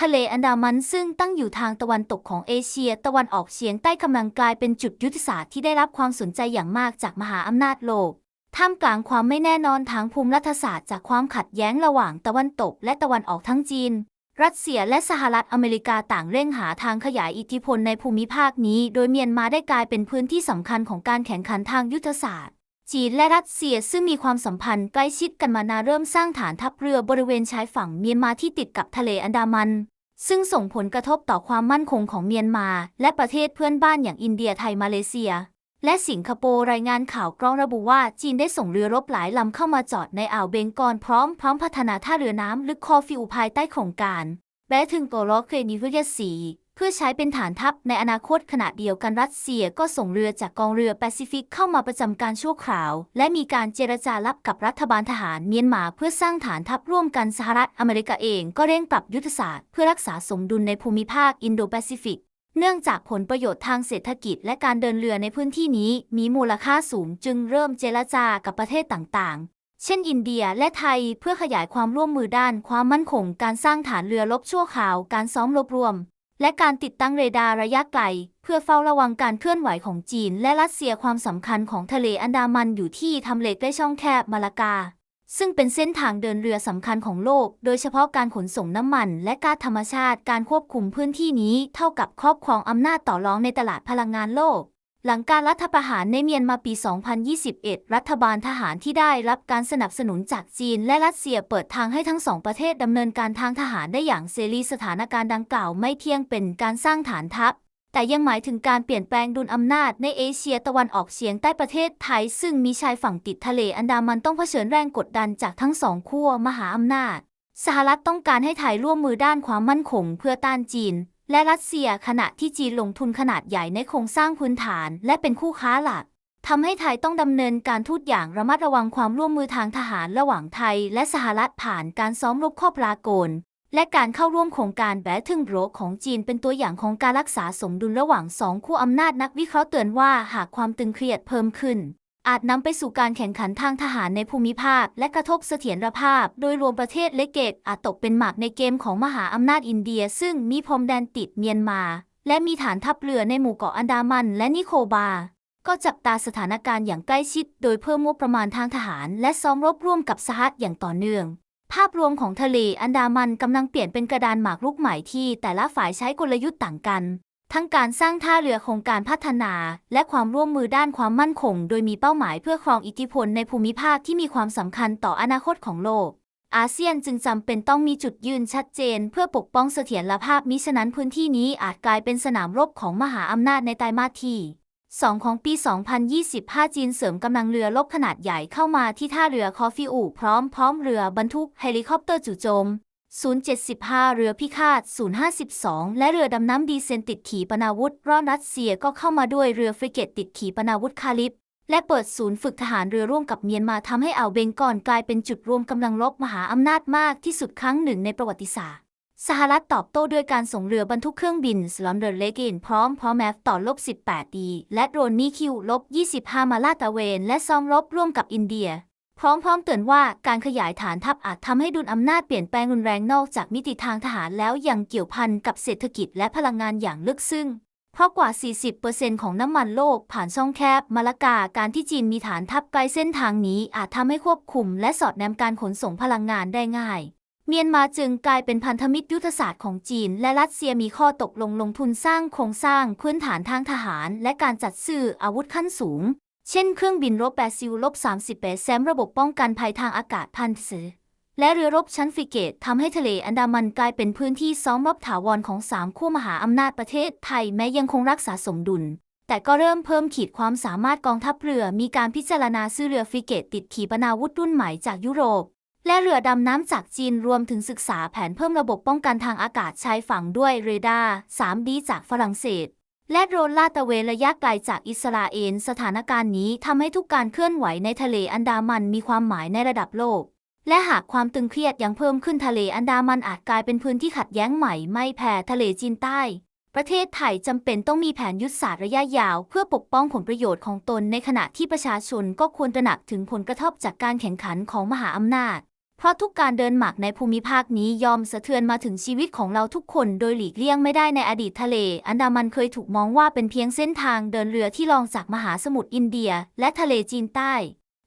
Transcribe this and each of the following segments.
ทะเลอันดามันซึ่งตั้งอยู่ทางตะวันตกของเอเชีย ตะวันออกเฉียงใต้กำลังกลายเป็นจุดยุทธศาสตร์ที่ได้รับความสนใจอย่างมากจากมหาอำนาจโลก ท่ามกลางความไม่แน่นอนทางภูมิรัฐศาสตร์จากความขัดแย้งระหว่างตะวันตกและตะวันออกทั้งจีน รัสเซียและสหรัฐอเมริกาต่างเร่งหาทางขยายอิทธิพลในภูมิภาคนี้ โดยเมียนมาได้กลายเป็นพื้นที่สำคัญของการแข่งขันทางยุทธศาสตร์ จีนและรัสเซียซึ่งมีความสัมพันธ์ใกล้ชิดกันมานานเริ่มสร้างฐานทัพเรือบริเวณชายฝั่งเมียนมาที่ติดกับทะเลอันดามัน ซึ่งส่งผลกระทบต่อความมั่นคงของเมียนมา และประเทศเพื่อนบ้านอย่างอินเดียไทยมาเลเซีย และสิงคโปร์รายงานข่าวกล้องระบุว่าจีนได้ส่งเรือรบหลายลำเข้ามาจอดในอ่าวเบงกอลพร้อมพร้อมพัฒนาท่าเรือน้ำลึกคอฟิวภายใต้โครงการแบถึงโกโลเคนิเวิทยสี เพื่อใช้เป็นฐานทัพในอนาคตขณะเดียวกันรัสเซียก็ส่งเรือจากกองเรือแปซิฟิกเข้ามาประจำการชั่วคราว และมีการเจรจาลับกับรัฐบาลทหารเมียนมาเพื่อสร้างฐานทัพร่วมกันสหรัฐอเมริกาเองก็เร่งปรับยุทธศาสตร์เพื่อรักษาสมดุลในภูมิภาคอินโดแปซิฟิกเนื่องจากผลประโยชน์ทางเศรษฐกิจและการเดินเรือในพื้นที่นี้มีมูลค่าสูงจึงเริ่มเจรจากับประเทศต่างๆ เช่นอินเดียและไทยเพื่อขยายความร่วมมือด้านความมั่นคง การสร้างฐานเรือรบชั่วคราว การซ้อมรบรวม และการติดตั้งเรดาร์ระยะไกล เพื่อเฝ้าระวังการเคลื่อนไหวของจีน และรัสเซียความสำคัญของทะเลอันดามันอยู่ที่ทำเลใกล้ช่องแคบมาลากา ซึ่งเป็นเส้นทางเดินเรือสำคัญของโลก โดยเฉพาะการขนส่งน้ำมัน และก๊าซธรรมชาติการควบคุมพื้นที่นี้เท่ากับครอบครองอำนาจต่อรองในตลาดพลังงานโลก หลังการรัฐประหารในเมียนมาปี 2021 รัฐบาลทหารที่ได้รับการสนับสนุนจากจีนและรัสเซียเปิดทางให้ทั้งสองประเทศดำเนินการทางทหารได้อย่างเสรีสถานการณ์ดังกล่าวไม่เพียงเป็นการสร้างฐานทัพ แต่ยังหมายถึงการเปลี่ยนแปลงดุลอำนาจในเอเชียตะวันออกเฉียงใต้ประเทศไทย ซึ่งมีชายฝั่งติดทะเลอันดามันต้องเผชิญแรงกดดันจากทั้งสองขั้วมหาอำนาจ สหรัฐต้องการให้ไทยร่วมมือด้านความมั่นคงเพื่อต้านจีน และรัสเซียขณะที่จีนลงทุนขนาดใหญ่ในโครงสร้างพื้นฐานและเป็นคู่ค้าหลักทำให้ไทยต้องดำเนินการทูตอย่างระมัดระวังความร่วมมือทางทหารระหว่างไทยและสหรัฐผ่านการซ้อมรบข้อปรากลและการเข้าร่วมโครงการแบทึงโบรของจีนเป็นตัวอย่างของการรักษาสมดุลระหว่างสองคู่อำนาจนักวิเคราะห์เตือนว่าหากความตึงเครียดเพิ่มขึ้น อาจนำไปสู่การแข่งขันทางทหารในภูมิภาค และกระทบเสถียรภาพ โดยรวมประเทศแลเกตอาจตกเป็นหมากในเกมของมหาอำนาจอินเดีย ซึ่งมีพรมแดนติดเมียนมา และมีฐานทัพเรือในหมู่เกาะอันดามันและนิโคบา ก็จับตาสถานการณ์อย่างใกล้ชิด โดยเพิ่มงบประมาณทางทหาร และซ้อมรบร่วมกับสหรัฐอย่างต่อเนื่อง ภาพรวมของทะเลอันดามันกำลังเปลี่ยนเป็นกระดานหมากรุกใหม่ที่แต่ละฝ่ายใช้กลยุทธ์ต่างกัน ทั้งการสร้างท่าเรือโครงการพัฒนา และความร่วมมือด้านความมั่นคง โดยมีเป้าหมายเพื่อครองอิทธิพลในภูมิภาคที่มีความสำคัญต่ออนาคตของโลก อาเซียนจึงจำเป็นต้องมีจุดยืนชัดเจน เพื่อปกป้องเสถียรภาพมิฉะนั้นพื้นที่นี้อาจกลายเป็นสนามรบของมหาอำนาจในไตรมาสที่2ของปี 2025 จีนเสริมกำลังเรือรบขนาดใหญ่เข้ามาที่ท่าเรือคอฟิอูพร้อมพร้อมเรือบรรทุกเฮลิคอปเตอร์จู่โจม 075 เรือพิฆาต 052 และเรือดำน้ำดีเซนติดขีปนาวุธร่อนรัสเซียก็เข้ามาด้วยเรือฟริเกตติดขีปนาวุธคาลิบและเปิดศูนย์ฝึกทหารเรือร่วมกับเมียนมาทำให้อ่าวเบงกอลกลายเป็นจุดรวมกำลังรบมหาอำนาจมากที่สุดครั้งหนึ่งในประวัติศาสตร์ สหรัฐตอบโต้ด้วยการส่งเรือบรรทุกเครื่องบินสลัมเดอร์เลกินพร้อมพร้อมแมฟต่อลบ 18ดีและโดรนนี่คิวลบ 25 มาลาดตระเวน และซ้อมรบร่วมกับอินเดีย พร้อมๆเตือนว่าการขยายฐานทัพอาจทำให้ดุลอำนาจเปลี่ยนแปลงรุนแรงนอกจากมิติทางทหารแล้วยังเกี่ยวพันกับเศรษฐกิจและพลังงานอย่างลึกซึ้งเพราะกว่า 40%ของน้ำมันโลกผ่านช่องแคบมาลากาการที่จีนมีฐานทัพไกลเส้นทางนี้อาจทำให้ควบคุมและสอดแนมการขนส่งพลังงานได้ง่าย เมียนมาจึงกลายเป็นพันธมิตรยุทธศาสตร์ของจีน และรัสเซียมีข้อตกลงลงทุนสร้างโครงสร้างพื้นฐานทางทหาร และการจัดซื้ออาวุธขั้นสูง เช่นเครื่องบินรบแปซิลลบ30เปแซมระบบป้องกันภัยทางอากาศพันซือ และเรือรบชั้นฟริเกตทำให้ทะเลอันดามันกลายเป็นพื้นที่ซ้อมรบถาวรของสามคู่มหาอำนาจประเทศไทยแม้ยังคงรักษาสมดุล แต่ก็เริ่มเพิ่มขีดความสามารถกองทัพเรือ มีการพิจารณาซื้อเรือฟริเกตติดขีปนาวุธรุ่นใหม่จากยุโรป และเรือดำน้ำจากจีนรวมถึงศึกษาแผนเพิ่มระบบป้องกันทางอากาศชายฝั่งด้วยเรดาร์ 3D จากฝรั่งเศส และโดรนลาดตระเวนระยะไกลจากอิสราเอลสถานการณ์นี้ทำให้ทุกการเคลื่อนไหวในทะเลอันดามันมีความหมายในระดับโลก และหากความตึงเครียดยังเพิ่มขึ้นทะเลอันดามันอาจกลายเป็นพื้นที่ขัดแย้งใหม่ไม่แพ้ทะเลจีนใต้ ประเทศไทยจำเป็นต้องมีแผนยุทธศาสตร์ระยะยาว เพื่อปกป้องผลประโยชน์ของตนในขณะที่ประชาชนก็ควรตระหนักถึงผลกระทบจากการแข่งขันของมหาอำนาจ เพราะทุกการเดินหมากในภูมิภาคนี้ยอมสะเทือนมาถึงชีวิตของเราทุกคนโดยหลีกเลี่ยงไม่ได้ในอดีตทะเล อันดามันเคยถูกมองว่าเป็นเพียงเส้นทางเดินเรือที่รองจากมหาสมุทรอินเดีย และทะเลจีนใต้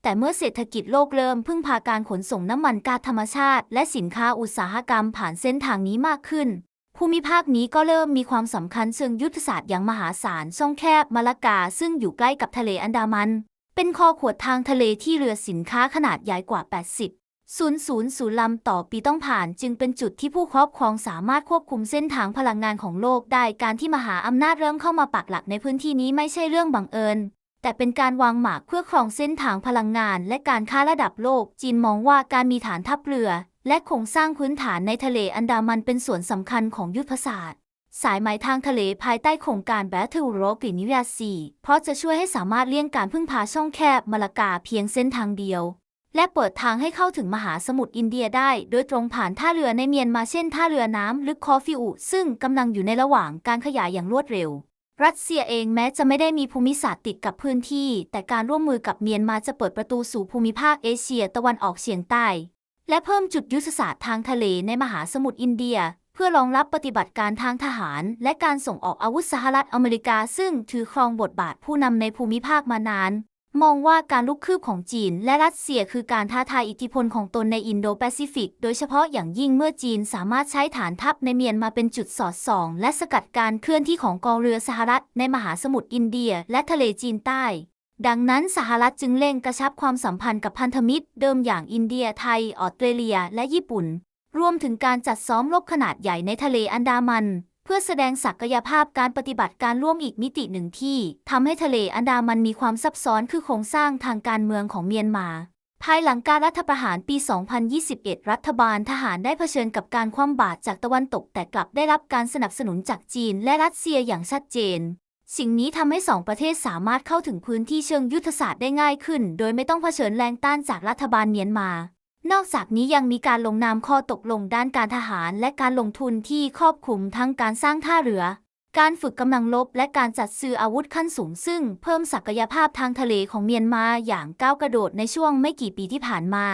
แต่เมื่อเศรษฐกิจโลกเริ่มพึ่งพาการขนส่งน้ำมันก๊าซธรรมชาติ และสินค้าอุตสาหกรรมผ่านเส้นทางนี้มากขึ้น ภูมิภาคนี้ก็เริ่มมีความสำคัญเชิงยุทธศาสตร์อย่างมหาศาลช่องแคบมาลากา ซึ่งอยู่ใกล้กับทะเลอันดามัน เป็นคอขวดทางทะเลที่เรือสินค้าขนาดใหญ่กว่า 80 ศูนย์ศูนย์ศูนย์ลำต่อปีต้องผ่านจึงเป็นจุดที่ผู้ครอบครองสามารถควบคุมเส้นทางพลังงานของโลกได้การที่มหาอำนาจเริ่มเข้ามาปักหลักในพื้นที่นี้ไม่ใช่เรื่องบังเอิญ แต่เป็นการวางหมากเพื่อครองเส้นทางพลังงาน และการค้าระดับโลก จีนมองว่าการมีฐานทัพเรือ และโครงสร้างพื้นฐานในทะเลอันดามันเป็นส่วนสำคัญของยุทธศาสตร์สายไหมทางทะเลภายใต้โครงการ Battle Road นิวยาซีเพราะจะช่วยให้สามารถเลี่ยงการพึ่งพาช่องแคบมาลากาเพียงเส้นทางเดียว และเปิดทางให้เข้าถึงมหาสมุทรอินเดียได้ โดยตรงผ่านท่าเรือในเมียนมาเช่นท่าเรือน้ำลึกคอฟิอุ ซึ่งกำลังอยู่ในระหว่างการขยายอย่างรวดเร็ว รัสเซียเองแม้จะไม่ได้มีภูมิศาสตร์ติดกับพื้นที่ แต่การร่วมมือกับเมียนมาจะเปิดประตูสู่ภูมิภาคเอเชียตะวันออกเฉียงใต้ และเพิ่มจุดยุทธศาสตร์ทางทะเลในมหาสมุทรอินเดีย เพื่อรองรับปฏิบัติการทางทหาร และการส่งออกอาวุธสหรัฐอเมริกา ซึ่งถือครองบทบาทผู้นำในภูมิภาคมานาน มองว่าการลุกคืบของจีนและรัสเซียคือการท้าทายอิทธิพลของตนในอินโดแปซิฟิก โดยเฉพาะอย่างยิ่งเมื่อจีนสามารถใช้ฐานทัพในเมียนมาเป็นจุดสอดส่อง และสกัดการเคลื่อนที่ของกองเรือสหรัฐในมหาสมุทรอินเดียและทะเลจีนใต้ ดังนั้นสหรัฐจึงเร่งกระชับความสัมพันธ์กับพันธมิตร เดิมอย่างอินเดียไทยออสเตรเลีย และญี่ปุ่น รวมถึงการจัดซ้อมรบขนาดใหญ่ในทะเลอันดามัน พื่อแสดงศักยภาพการปฏิบัติการร่วมอีกมิติหนึ่งที่ทำให้ทะเลอันดามันมีความซับซ้อนคือโครงสร้างทางการเมืองของเมียนมา ภายหลังการรัฐประหารปี 2021 รัฐบาลทหารได้เผชิญกับการคว่ำบาตรจากตะวันตก แต่กลับได้รับการสนับสนุนจากจีนและรัสเซียอย่างชัดเจน สิ่งนี้ทำให้สองประเทศสามารถเข้าถึงพื้นที่เชิงยุทธศาสตร์ได้ง่ายขึ้น โดยไม่ต้องเผชิญแรงต้านจากรัฐบาลเมียนมา นอกจากนี้ยังมีการลงนามข้อตกลงด้านการทหารและการลงทุนที่ครอบคลุมทั้งการสร้างท่าเรือ การฝึกกำลังรบและการจัดซื้ออาวุธขั้นสูง ซึ่งเพิ่มศักยภาพทางทะเลของเมียนมาอย่างก้าวกระโดดในช่วงไม่กี่ปีที่ผ่านมา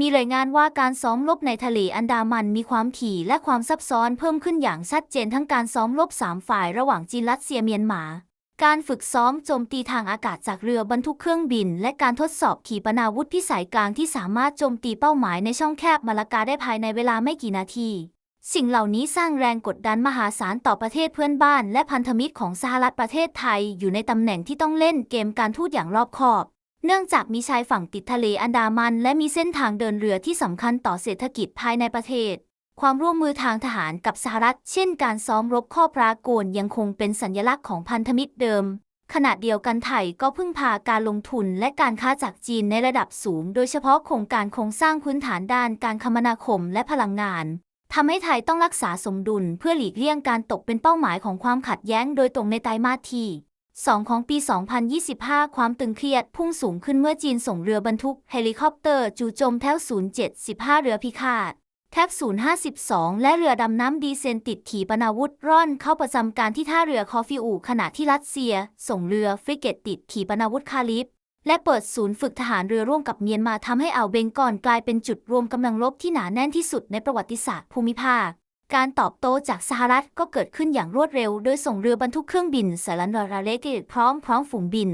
มีรายงานว่าการซ้อมรบในทะเลอันดามันมีความถี่และความซับซ้อนเพิ่มขึ้นอย่างชัดเจนทั้งการซ้อมรบสามฝ่ายระหว่างจีนรัสเซียเมียนมา การฝึกซ้อมโจมตีทางอากาศจากเรือบรรทุกเครื่องบิน และการทดสอบขีปนาวุธพิสัยกลางที่สามารถโจมตีเป้าหมายในช่องแคบมาลากาได้ภายในเวลาไม่กี่นาที สิ่งเหล่านี้สร้างแรงกดดันมหาศาลต่อประเทศเพื่อนบ้าน และพันธมิตรของสหรัฐประเทศไทยอยู่ในตำแหน่งที่ต้องเล่นเกมการทูตอย่างรอบคอบ เนื่องจากมีชายฝั่งติดทะเลอันดามัน และมีเส้นทางเดินเรือที่สำคัญต่อเศรษฐกิจภายในประเทศ ความร่วมมือทางทหารกับสหรัฐ เช่นการซ้อมรบข้อปรากนยังคงเป็นสัญลักษณ์ของพันธมิตรเดิม ขณะเดียวกันไทยก็พึ่งพาการลงทุนและการค้าจากจีนในระดับสูง โดยเฉพาะโครงการโครงสร้างพื้นฐานด้านการคมนาคมและพลังงานทำให้ไทยต้องรักษาสมดุลเพื่อหลีกเลี่ยงการตกเป็นเป้าหมายของความขัดแย้งโดยตรงในไตรมาสที่2ของปี 2025 ความตึงเครียดพุ่งสูงขึ้นเมื่อจีนส่งเรือบรรทุกเฮลิคอปเตอร์จู่โจมแทบ075 เรือพิฆาต แท็บ052 และเรือดำน้ำดีเซนติดขีปนาวุธร่อนเข้าประจำการที่ท่าเรือคอฟิอูขณะที่รัสเซีย ส่งเรือฟริเกตติดขีปนาวุธคาลิฟและเปิดศูนย์ฝึกทหารเรือร่วมกับเมียนมาทำให้อ่าวเบงกอลกลายเป็นจุดรวมกำลังรบที่หนาแน่นที่สุดในประวัติศาสตร์ภูมิภาค การตอบโต้จากสหรัฐก็เกิดขึ้นอย่างรวดเร็ว โดยส่งเรือบรรทุกเครื่องบินสารันดราเลกพร้อมพร้อมฝูงบิน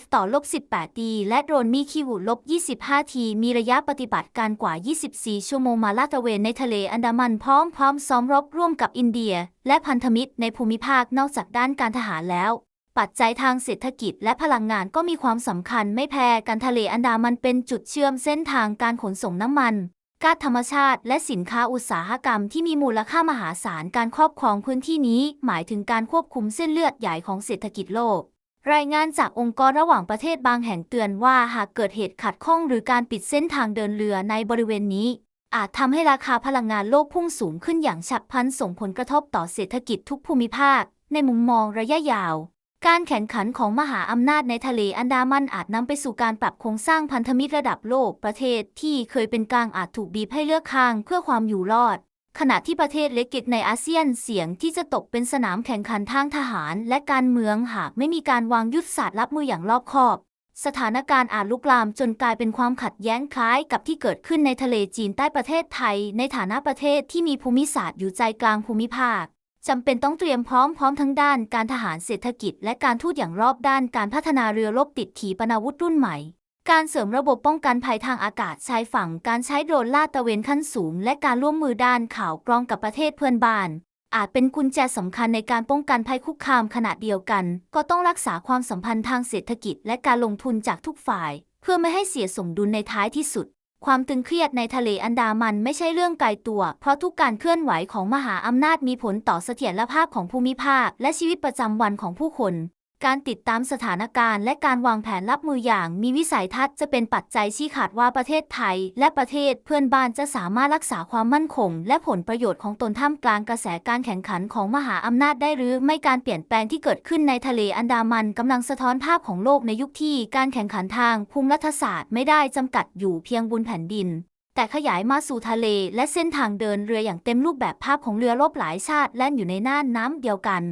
F ต่อลบ 18ดีและโดรนมีคิวลบ 25ทีมีระยะปฏิบัติการกว่า 24 ชั่วโมงมาลาดตระเวนในทะเลอันดามันพร้อมพร้อมซ้อมรบร่วมกับอินเดีย และพันธมิตรในภูมิภาคนอกจากด้านการทหารแล้ว ปัจจัยทางเศรษฐกิจและพลังงานก็มีความสำคัญไม่แพ้กันทะเลอันดามันเป็นจุดเชื่อมเส้นทางการขนส่งน้ำมันก๊าซธรรมชาติ และสินค้าอุตสาหกรรมที่มีมูลค่ามหาศาลการครอบครองพื้นที่นี้ หมายถึงการควบคุมเส้นเลือดใหญ่ของเศรษฐกิจโลก รายงานจากองค์กรระหว่างประเทศบางแห่งเตือนว่าหากเกิดเหตุขัดข้องหรือการปิดเส้นทางเดินเรือในบริเวณนี้ อาจทำให้ราคาพลังงานโลกพุ่งสูงขึ้นอย่างฉับพลันส่งผลกระทบต่อเศรษฐกิจทุกภูมิภาค ในมุมมองระยะยาว การแข่งขันของมหาอำนาจในทะเลอันดามันอาจนำไปสู่การปรับโครงสร้างพันธมิตรระดับโลกประเทศที่เคยเป็นกลางอาจถูกบีบให้เลือกข้างเพื่อความอยู่รอด ขณะที่ประเทศเล็กๆในอาเซียนเสี่ยงที่จะตกเป็นสนามแข่งขันทางทหารและการเมืองหากไม่มีการวางยุทธศาสตร์รับมืออย่างรอบคอบ สถานการณ์อาจลุกลามจนกลายเป็นความขัดแย้งคล้ายกับที่เกิดขึ้นในทะเลจีนใต้ประเทศไทย ในฐานะประเทศที่มีภูมิศาสตร์อยู่ใจกลางภูมิภาคจำเป็นต้องเตรียมพร้อมพร้อมทั้งด้านการทหารเศรษฐกิจ และการทูตอย่างรอบด้านการพัฒนาเรือรบติดขีปนาวุธรุ่นใหม่ การเสริมระบบป้องกันภัยทางอากาศชายฝั่ง การใช้โดรนลาดตระเวนขั้นสูง และการร่วมมือด้านข่าวกรองกับประเทศเพื่อนบ้าน อาจเป็นกุญแจสำคัญในการป้องกันภัยคุกคามขณะเดียวกัน ก็ต้องรักษาความสัมพันธ์ทางเศรษฐกิจ และการลงทุนจากทุกฝ่าย เพื่อไม่ให้เสียสมดุลในท้ายที่สุด ความตึงเครียดในทะเลอันดามันไม่ใช่เรื่องไกลตัว เพราะทุกการเคลื่อนไหวของมหาอำนาจมีผลต่อเสถียรภาพของภูมิภาค และชีวิตประจำวันของผู้คน การติดตามสถานการณ์และการวางแผนรับมืออย่างมีวิสัยทัศน์จะเป็นปัจจัยชี้ขาดว่าประเทศไทย และประเทศเพื่อนบ้านจะสามารถรักษาความมั่นคง และผลประโยชน์ของตนท่ามกลางกระแสการแข่งขันของมหาอำนาจได้หรือไม่การเปลี่ยนแปลงที่เกิดขึ้นในทะเลอันดามันกำลังสะท้อนภาพของโลกในยุคที่การแข่งขันทางภูมิรัฐศาสตร์ไม่ได้จำกัดอยู่เพียงบนแผ่นดินแต่ขยายมาสู่ทะเลและเส้นทางเดินเรืออย่างเต็มรูปแบบภาพของเรือรบหลายชาติแล่นอยู่ในน่านน้ำเดียวกัน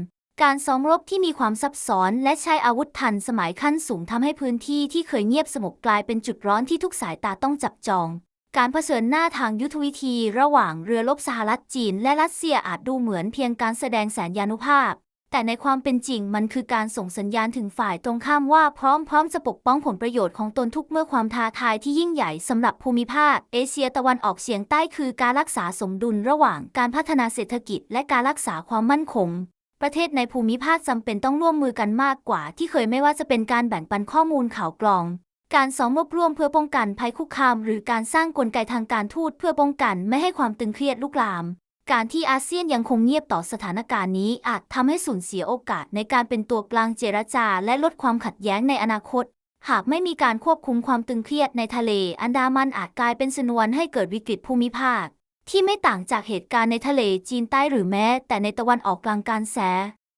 การซ้อมรบที่มีความซับซ้อนและใช้อาวุธทันสมัยขั้นสูงทำให้พื้นที่ที่เคยเงียบสงบกลายเป็นจุดร้อนที่ทุกสายตาต้องจับจอง การเผชิญหน้าทางยุทธวิธีระหว่างเรือรบสหรัฐจีน และรัสเซียอาจดูเหมือนเพียงการแสดงแสนยานุภาพ แต่ในความเป็นจริงมันคือการส่งสัญญาณถึงฝ่ายตรงข้ามว่าพร้อมพร้อมจะปกป้องผลประโยชน์ของตนทุกเมื่อความท้าทายที่ยิ่งใหญ่สำหรับภูมิภาค เอเชียตะวันออกเฉียงใต้คือการรักษาสมดุลระหว่างการพัฒนาเศรษฐกิจ และการรักษาความมั่นคง ประเทศในภูมิภาคจำเป็นต้องร่วมมือกันมากกว่าที่เคยไม่ว่าจะเป็นการแบ่งปันข้อมูลข่าวกรอง การซ้อมรบร่วมเพื่อป้องกันภัยคุกคาม หรือการสร้างกลไกทางการทูตเพื่อป้องกันไม่ให้ความตึงเครียดลุกลาม การที่อาเซียนยังคงเงียบต่อสถานการณ์นี้อาจทำให้สูญเสียโอกาสในการเป็นตัวกลางเจรจา และลดความขัดแย้งในอนาคต หากไม่มีการควบคุมความตึงเครียดในทะเล อันดามันอาจกลายเป็นสนวนให้เกิดวิกฤตภูมิภาค ที่ไม่ต่างจากเหตุการณ์ในทะเลจีนใต้หรือแม้แต่ในตะวันออกกลางการแส